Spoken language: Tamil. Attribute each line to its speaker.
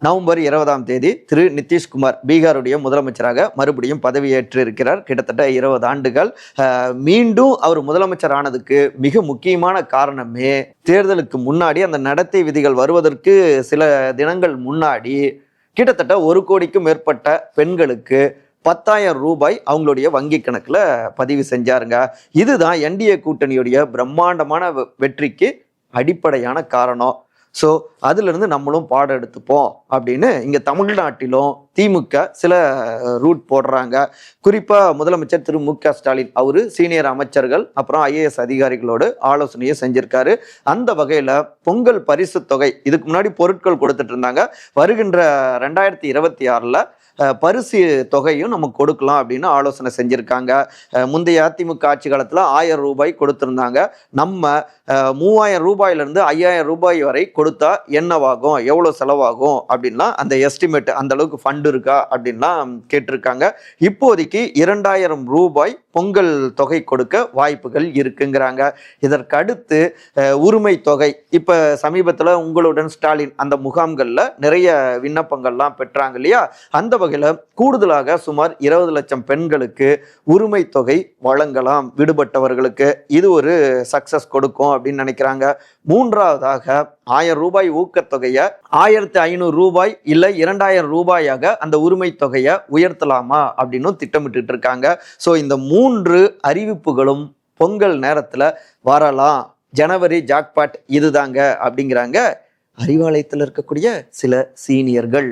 Speaker 1: நவம்பர் இருபதாம் தேதி திரு நிதிஷ்குமார் பீகாருடைய முதலமைச்சராக மறுபடியும் பதவியேற்று இருக்கிறார் கிட்டத்தட்ட இருபது ஆண்டுகள். மீண்டும் அவர் முதலமைச்சர் ஆனதுக்கு மிக முக்கியமான காரணமே தேர்தலுக்கு முன்னாடி அந்த நடத்தை விதிகள் வருவதற்கு சில தினங்கள் முன்னாடி கிட்டத்தட்ட ஒரு கோடிக்கும் மேற்பட்ட பெண்களுக்கு பத்தாயிரம் ரூபாய் அவங்களுடைய வங்கி கணக்கில் பதிவு செஞ்சாருங்க. இதுதான் என்டிஏ கூட்டணியுடைய பிரம்மாண்டமான வெ- வெற்றிக்கு அடிப்படையான காரணம். ஸோ அதுலேருந்து நம்மளும் பாடம் எடுத்துப்போம் அப்படின்னு இங்கே தமிழ்நாட்டிலும் திமுக சில ரூட் போடுறாங்க. குறிப்பாக முதலமைச்சர் திரு மு க ஸ்டாலின் அவர் சீனியர் அமைச்சர்கள் அப்புறம் ஐஏஎஸ் அதிகாரிகளோடு ஆலோசனையை செஞ்சிருக்காரு. அந்த வகையில் பொங்கல் பரிசு தொகை இதுக்கு முன்னாடி பொருட்கள் கொடுத்துட்டு இருந்தாங்க. வருகின்ற ரெண்டாயிரத்தி இருபத்தி ஆறில் பரிசு தொகையும் நம்ம கொடுக்கலாம் அப்படின்னு ஆலோசனை செஞ்சுருக்காங்க. முந்தைய அதிமுக ஆட்சி காலத்தில் ஆயிரம் ரூபாய் கொடுத்துருந்தாங்க. நம்ம மூவாயிரம் ரூபாயிலிருந்து ஐயாயிரம் ரூபாய் வரை கொடுத்தா என்னவாகும் எவ்வளோ செலவாகும் அப்படின்லாம் அந்த எஸ்டிமேட் அந்த அளவுக்கு ஃபண்ட் இருக்கா அப்படின்லாம் கேட்டிருக்காங்க. இப்போதைக்கு இரண்டாயிரம் ரூபாய் பொங்கல் தொகை கொடுக்க வாய்ப்புகள் இருக்குங்கிறாங்க. இதற்கு அடுத்து உரிமை தொகை. இப்போ சமீபத்தில் உங்களுடன் ஸ்டாலின் அந்த முகாம்களில் நிறைய விண்ணப்பங்கள்லாம் பெற்றாங்க இல்லையா? அந்த வகையில் கூடுதலாக சுமார் இருபது லட்சம் பெண்களுக்கு உரிமை தொகை வழங்கலாம் விடுபட்டவர்களுக்கு. இது ஒரு சக்சஸ் கொடுக்கும் அப்படின்னு நினைக்கிறாங்க. மூன்றாவதாக ஆயிரம் ரூபாய் ஊக்கத்தொகையை ஆயிரத்தி ஐநூறு ரூபாய் இல்லை இரண்டாயிரம் ரூபாயாக அந்த உரிமை தொகையை உயர்த்தலாமா அப்படின்னு திட்டமிட்டு இருக்காங்க. ஸோ இந்த மூன்று அறிவிப்புகளும் பொங்கல் நேரத்தில் வரலாம். ஜனவரி ஜாக்பாட் இதுதாங்க அப்படிங்கிறாங்க. அறிவாலயத்தில் இருக்கக்கூடிய சில சீனியர்கள்